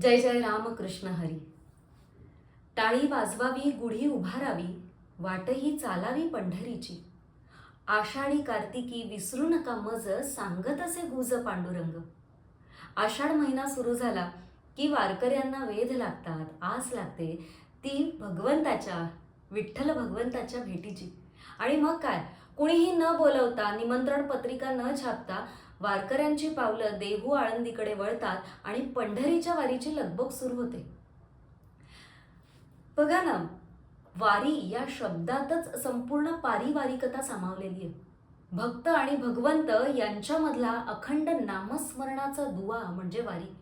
जय जय रामकृष्ण हरी. टाळी वाजवावी गुढी उभारावी वाटही चालावी पंढरीची. आषाढी कार्तिकी विसरू नका मज सांगत असे गुज पांडुरंग. आषाढ महिना सुरू झाला की वारकऱ्यांना वेध लागतात आस लागते ती भगवंताच्या विठ्ठल भगवंताच्या भेटीची. आणि मग काय? कुणीही न बोलवता निमंत्रण पत्रिका न छापता वारकऱ्यांची पावलं देहू आळंदीकडे वळतात आणि पंढरीच्या वारीची लगबग सुरू होते. बघा ना वारी या शब्दातच संपूर्ण पारिवारिकता सामावलेली आहे. भक्त आणि भगवंत यांच्यामधला अखंड नामस्मरणाचा दुवा म्हणजे वारी.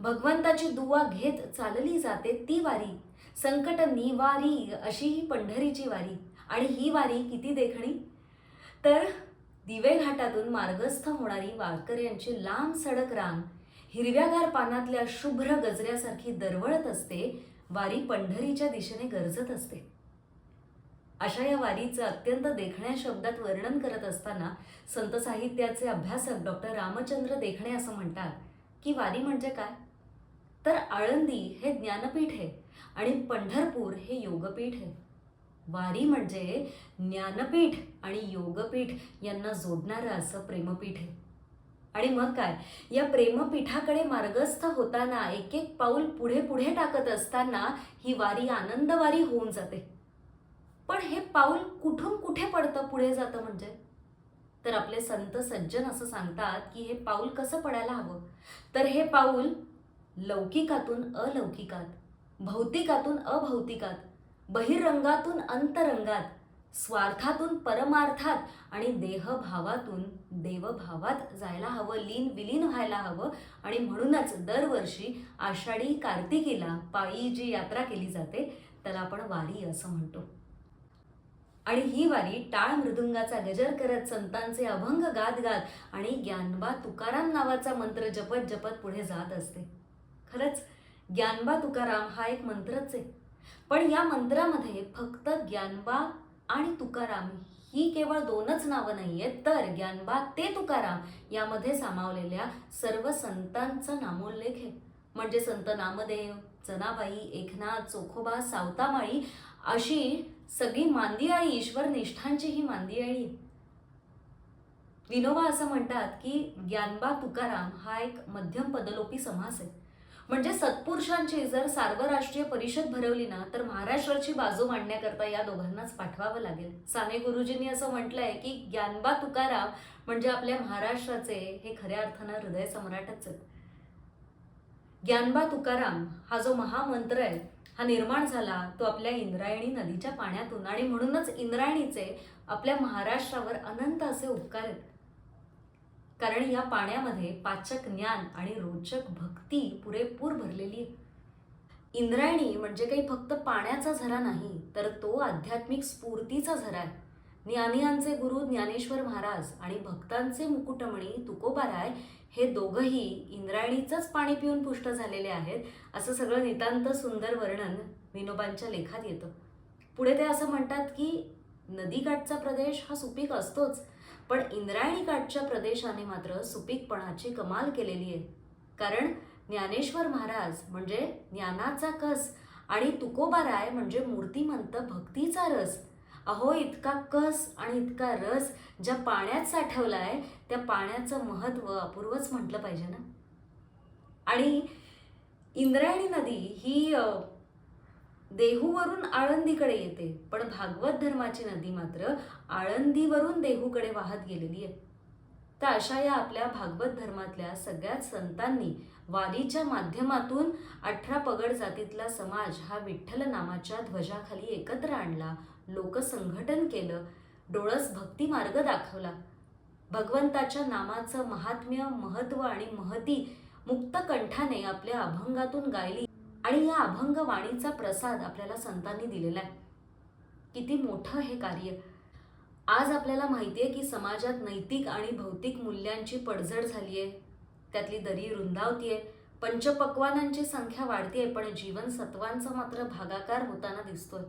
भगवंताची दुवा घेत चालली जाते ती वारी. संकट निवारी अशी ही पंढरीची वारी. आणि ही वारी किती देखणी? तर दिवे घाटातून मार्गस्थ होणारी वारकऱ्यांची लांब सडक रांग हिरव्यागार पानातल्या शुभ्र गजऱ्यासारखी दरवळत असते वारी पंढरीच्या दिशेने गरजत असते. अशा या वारीचं अत्यंत देखण्या शब्दात वर्णन करत असताना संत साहित्याचे अभ्यासक डॉक्टर रामचंद्र देखणे असं म्हणतात की वारी म्हणजे काय? तर आळंदी हे ज्ञानपीठ आहे आणि पंढरपूर हे योगपीठ आहे. वारी म्हणजे ज्ञानपीठ आणि योगपीठ यांना जोडणारं असं प्रेमपीठ आहे. आणि मग काय? या प्रेमपीठाकडे मार्गस्थ होताना एक एक पाऊल पुढे पुढे टाकत असताना ही वारी आनंदवारी होऊन जाते. पण हे पाऊल कुठून कुठे पडतं पुढे जातं म्हणजे? तर आपले संत सज्जन असं सांगतात की हे पाऊल कसं पडायला हवं? तर हे पाऊल लौकिकातून अलौकिकात भौतिकातून अभौतिकात बहिरंगातून अंतरंगात स्वार्थातून परमार्थात आणि देहभावातून देवभावात जायला हवं लीन विलीन व्हायला हवं आणि म्हणूनच दरवर्षी आषाढी कार्तिकीला पायी जी यात्रा केली जाते त्याला आपण वारी असं म्हणतो. आणि ही वारी टाळ मृदुंगाचा गजर करत संतांचे अभंग गात गात आणि ज्ञानबा तुकाराम नावाचा मंत्र जपत जपत पुढे जात असते. खरंच ज्ञानबा तुकाराम हा एक मंत्रच आहे. पण या मंत्रामध्ये फक्त ज्ञानबा आणि तुकाराम ही केवळ दोनच नावं नाही आहेत तर ज्ञानबा ते तुकाराम यामध्ये सामावलेल्या सर्व संतांचा नामोल्लेख आहे. म्हणजे संत नामदेव जनाबाई एकनाथ चोखोबा सावतामाळी अशी सगळी मांदियाळी ईश्वर निष्ठांची ही मांदियाळी विनोबा असं म्हणतात की ज्ञानबा तुकाराम हा एक मध्यम पदलोपी समास आहे. म्हणजे सत्पुरुषांची जर सार्वराष्ट्रीय परिषद भरवली ना तर महाराष्ट्राची बाजू मांडण्याकरता या दोघांनाच पाठवावं लागेल. साने गुरुजींनी असं म्हटलंय की ज्ञानबा तुकाराम म्हणजे आपल्या महाराष्ट्राचे हे खऱ्या अर्थानं हृदय सम्राटच आहेत. ज्ञानबा तुकाराम हा जो महामंत्र आहे हा निर्माण झाला तो आपल्या इंद्रायणी नदीच्या पाण्यातून आणि म्हणूनच इंद्रायणीचे आपल्या महाराष्ट्रावर अनंत असे उपकार आहेत. कारण या पाण्यामध्ये पाचक ज्ञान आणि रोचक भक्ती पुरेपूर भरलेली आहे. इंद्रायणी म्हणजे काही फक्त पाण्याचा झरा नाही तर तो आध्यात्मिक स्फूर्तीचा झरा आहे. ज्ञानियांचे गुरु ज्ञानेश्वर महाराज आणि भक्तांचे मुकुटमणी तुकोबाराय हे दोघंही इंद्रायणीचंच पाणी पिऊन पुष्ट झालेले आहेत असं सगळं नितांत सुंदर वर्णन विनोबांच्या लेखात येतं. पुढे ते असं म्हणतात की नदीकाठचा प्रदेश हा सुपीक असतोच पण इंद्रायणी काठच्या प्रदेशाने मात्र सुपीकपणाची कमाल केलेली आहे. कारण ज्ञानेश्वर महाराज म्हणजे ज्ञानाचा कस आणि तुकोबाराय म्हणजे मूर्तिमंत भक्तीचा रस. अहो इतका कस आणि इतका रस ज्या पाण्यात साठवला आहे त्या पाण्याचं महत्त्व अपूर्वच म्हटलं पाहिजे ना? आणि इंद्रायणी नदी ही देहूवरून आळंदीकडे येते. पण भागवत धर्माची नदी मात्र आळंदीवरून देहूकडे वाहत गेलेली आहे. तर अशा या आपल्या भागवत धर्मातल्या सगळ्याच संतांनी वारीच्या माध्यमातून अठरा पगड जातीतला समाज हा विठ्ठल नामाच्या ध्वजाखाली एकत्र आणला लोकसंघटन केलं डोळस भक्ती मार्ग दाखवला. भगवंताच्या नामाचं महात्म्य महत्त्व आणि महती मुक्त कंठाने आपल्या अभंगातून गायली. आणि या अभंग वाणीचा प्रसाद आपल्याला संतांनी दिलेला आहे. किती मोठं हे कार्य. आज आपल्याला माहिती आहे की समाजात नैतिक आणि भौतिक मूल्यांची पडझड झाली आहे. त्यातली दरी रुंदावतीये पंचपक्वानांची संख्या वाढतीये पण जीवनसत्वांचा मात्र भागाकार होताना दिसतोय.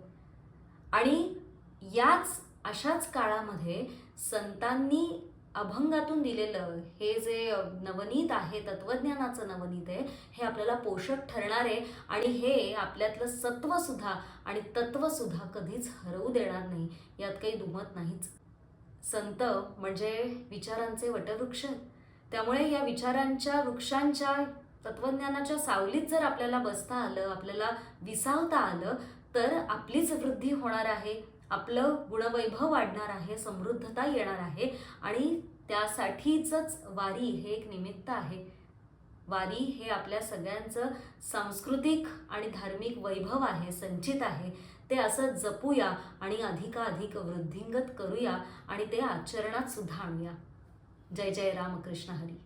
आणि याच अशाच काळामध्ये संतांनी अभंगातून दिलेलं हे जे नवनीत आहे तत्वज्ञानाचं नवनीत आहे हे आपल्याला पोषक ठरणार आहे आणि हे आपल्यातलं सत्वसुद्धा आणि तत्वसुद्धा कधीच हरवू देणार नाही. यात काही दुमत नाहीच. संत म्हणजे विचारांचे वटवृक्ष. त्यामुळे या विचारांच्या वृक्षांच्या तत्वज्ञानाच्या सावलीत जर आपल्याला बसता आलं आपल्याला विसावता आलं तर आपलीच वृद्धी होणार आहे. आपलं गुणवैभव वाढणार आहे समृद्धता येणार आहे आणि त्यासाठीच वारी हे एक निमित्त आहे. वारी हे आपल्या सगळ्यांचं सांस्कृतिक आणि धार्मिक वैभव आहे संचित आहे. ते असं जपूया आणि अधिकाधिक वृद्धिंगत करूया आणि ते आचरणात सुद्धा आणूया जय जय रामकृष्ण हरी.